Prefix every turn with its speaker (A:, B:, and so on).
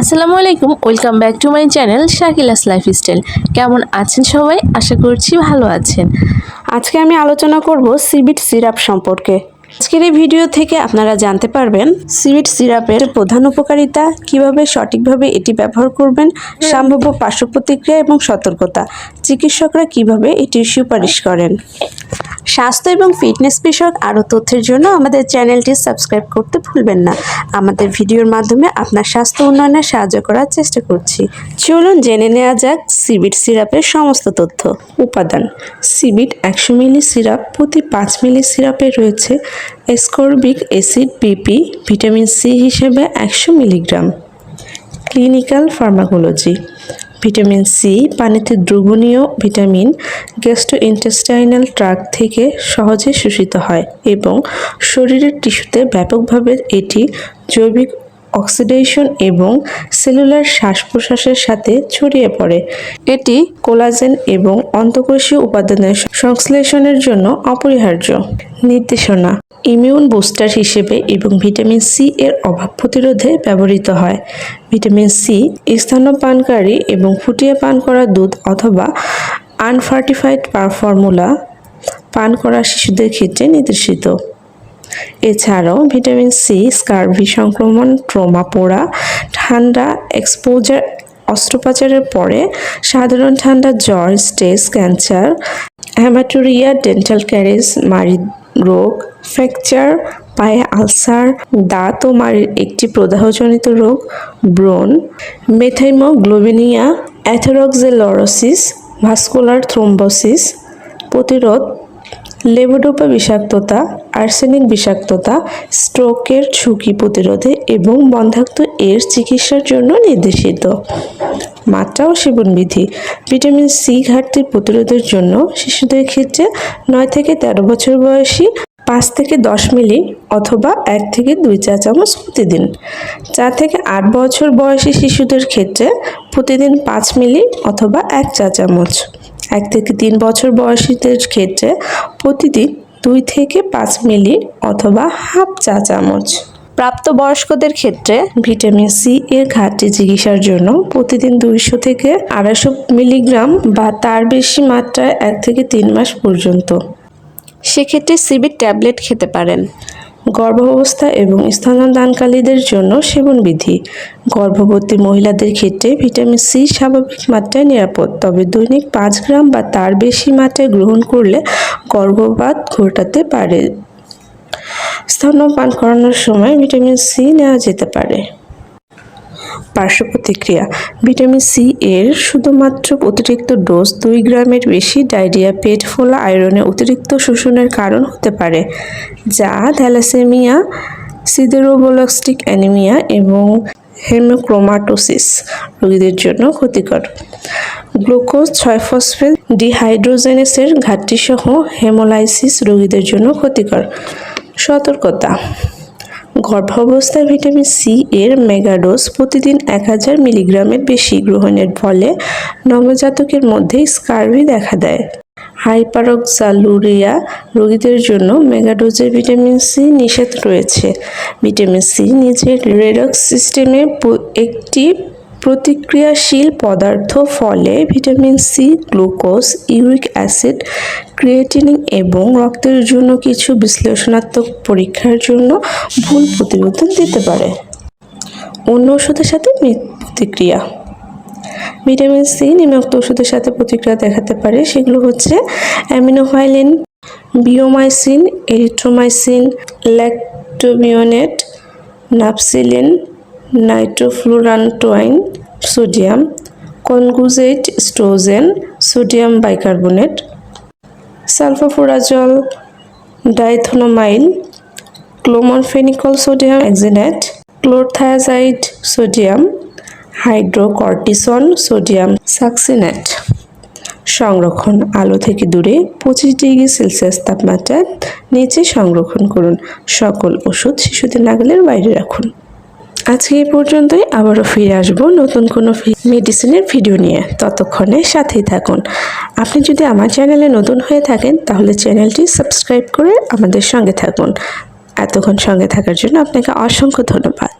A: আসসালামু আলাইকুম, welcome back to my channel Shakila's lifestyle. কেমন আছেন সবাই? আশা করছি ভালো আছেন।
B: আজকে আমি আলোচনা করব সিবিট সিরাপ সম্পর্কে। আজকের এই ভিডিও থেকে আপনারা জানতে পারবেন সিবিট সিরাপের প্রধান উপকারিতা, কীভাবে সঠিকভাবে এটি ব্যবহার করবেন, সম্ভাব্য পার্শ্ব প্রতিক্রিয়া এবং সতর্কতা। চিকিৎসকরা কীভাবে এটির সুপারিশ করেন? স্বাস্থ্য এবং ফিটনেস বিষয়ক আরও তথ্যের জন্য আমাদের চ্যানেলটি সাবস্ক্রাইব করতে ভুলবেন না। আমাদের ভিডিওর মাধ্যমে আপনার স্বাস্থ্য উন্নয়নে সাহায্য করার চেষ্টা করছি। চলুন জেনে নেওয়া যাক সিবিট সিরাপের সমস্ত তথ্য। উপাদান। সিবিট একশো মিলি সিরাপ প্রতি পাঁচ মিলি সিরাপে রয়েছে ascorbic acid BP vitamin C হিসেবে একশো milligram. Clinical pharmacology. Vitamin C পানিতে দ্রবণীয় ভিটামিন গ্যাস্ট্রোইন্টেস্টাইনাল ট্রাক থেকে সহজে শোষিত হয় এবং শরীরের টিস্যুতে ব্যাপকভাবে এটি জৈবিক অক্সিডেশন এবং সেলুলার শ্বাস প্রশ্বাসের সাথে ছড়িয়ে পড়ে। এটি কোলাজেন এবং অন্তঃকোষীয় উপাদানের সংশ্লেষণের জন্য অপরিহার্য। নির্দেশনা ইমিউন বুস্টার হিসেবে এবং ভিটামিন সি এর অভাব প্রতিরোধে ব্যবহৃত হয়। ভিটামিন সি স্তন্যপানকারী এবং ফুটিয়ে পান করা দুধ অথবা আনফার্টিফাইড ফর্মুলা পান করা শিশুদের ক্ষেত্রে নির্দেশিত। এছাড়াও ভিটামিন সি স্কার্ভি সংক্রমণ, ট্রমা পোড়া, ঠান্ডা এক্সপোজার, অস্ত্রোপচারের পরে সাধারণ ঠান্ডা জ্বর stage cancer, hematuria, dental caries, মারি রোগ ফ্র্যাকচার, পায়ে আলসার, দাঁত ও মাড়ির একটি প্রদাহজনিত রোগ, ব্রণ, মেথাইমোগ্লোবিনিয়া, অ্যাথেরক্সেলরোসিস, ভাস্কুলার থ্রোম্বোসিস, প্রতিরোধ, লেবোডোপা বিষাক্ততা, আর্সেনিক বিষাক্ততা, স্ট্রোকের ঝুঁকি প্রতিরোধে এবং বন্ধাত্ম এর চিকিৎসার জন্য নির্দেশিত। মাত্রা ও সেবনবিধি ভিটামিন সি ঘাটতি প্রতিরোধের জন্য শিশুদের ক্ষেত্রে নয় থেকে তেরো বছর বয়সী পাঁচ থেকে দশ মিলি অথবা এক থেকে দুই চা চামচ প্রতিদিন। চার থেকে আট বছর বয়সী শিশুদের ক্ষেত্রে প্রতিদিন পাঁচ মিলি অথবা এক চা চামচ। এক থেকে তিন বছর বয়সীদের ক্ষেত্রে প্রতিদিন দুই থেকে পাঁচ মিলি অথবা হাফ চা চামচ। প্রাপ্তবয়স্কদের ক্ষেত্রে ভিটামিন সি এর ঘাটতি চিকিৎসার জন্য প্রতিদিন দুইশো থেকে আড়াইশো মিলিগ্রাম বা তার বেশি মাত্রায় এক থেকে তিন মাস পর্যন্ত। সেক্ষেত্রে সিবির ট্যাবলেট খেতে পারেন। গর্ভাবস্থা এবং স্তন্যদানকারীদের জন্য সেবনবিধি। গর্ভবতী মহিলাদের ক্ষেত্রে ভিটামিন সি স্বাভাবিক মাত্রায় নিরাপদ, তবে দৈনিক পাঁচ গ্রাম বা তার বেশি মাত্রায় গ্রহণ করলে গর্ভপাত ঘটাতে পারে। স্তন্যপান করানোর সময় ভিটামিন সি নেওয়া যেতে পারে। পার্শ্ব প্রতিক্রিয়া। ভিটামিন সি এর শুধুমাত্র অতিরিক্ত ডোজ দুই গ্রামের বেশি ডায়রিয়া, পেট ফোলা আয়রনের অতিরিক্ত শোষণের কারণ হতে পারে, যা থ্যালাসেমিয়া, সিদেরোবোলাস্টিক অ্যানিমিয়া এবং হেমোক্রোমাটোসিস রোগীদের জন্য ক্ষতিকর। গ্লুকোজ ছয় ফসফেট ডিহাইড্রোজেনেসের ঘাটতি সহ হেমোলাইসিস রোগীদের জন্য ক্ষতিকর। সতর্কতা গর্ভাবস্থায় ভিটামিন সি এর মেগাডোজ প্রতিদিন এক হাজার মিলিগ্রামের বেশি গ্রহণের ফলে নবজাতকের মধ্যে স্কার্ভি দেখা দেয়। হাইপারক্সালুরিয়া রোগীদের জন্য মেগাডোজের ভিটামিন সি নিষেধ রয়েছে। ভিটামিন সি নিজের রেডক্স সিস্টেমে একটি প্রতিক্রিয়াশীল পদার্থ ফলে vitamin C glucose, uric acid creatinine এবং রক্তের জন্য কিছু বিশ্লেষণাত্মক পরীক্ষার জন্য ভুল প্রতিবেদন দিতে পারে। অন্য ওষুধের সাথে প্রতিক্রিয়া। ভিটামিন সি নিম্নোক্ত ওষুধের সাথে প্রতিক্রিয়া দেখাতে পারে, সেগুলো হচ্ছে aminophylline, bleomycin, erythromycin, lactobionate nafcillin nitrofurantoin, sodium, conjugated oestrogen sodium bicarbonate, sulfafurazole diethanolamine chloramphenicol sodium, succinate, chlorothiazide sodium, hydrocortisone sodium, succinate. সংরক্ষণ আলো থেকে দূরে পঁচিশ ডিগ্রি সেলসিয়াস তাপমাত্রায় নিচে সংরক্ষণ করুন। সকল ওষুধ শিশুদের নাগালের বাইরে রাখুন। আজকে এই পর্যন্তই। আবারও ফিরে আসব নতুন কোনো মেডিসিনের ভিডিও নিয়ে। ততক্ষণে সাথেই থাকুন। আপনি যদি আমার চ্যানেলে নতুন হয়ে থাকেন, তাহলে চ্যানেলটি সাবস্ক্রাইব করে আমাদের সঙ্গে থাকুন। এতক্ষণ সঙ্গে থাকার জন্য আপনাকে অসংখ্য ধন্যবাদ।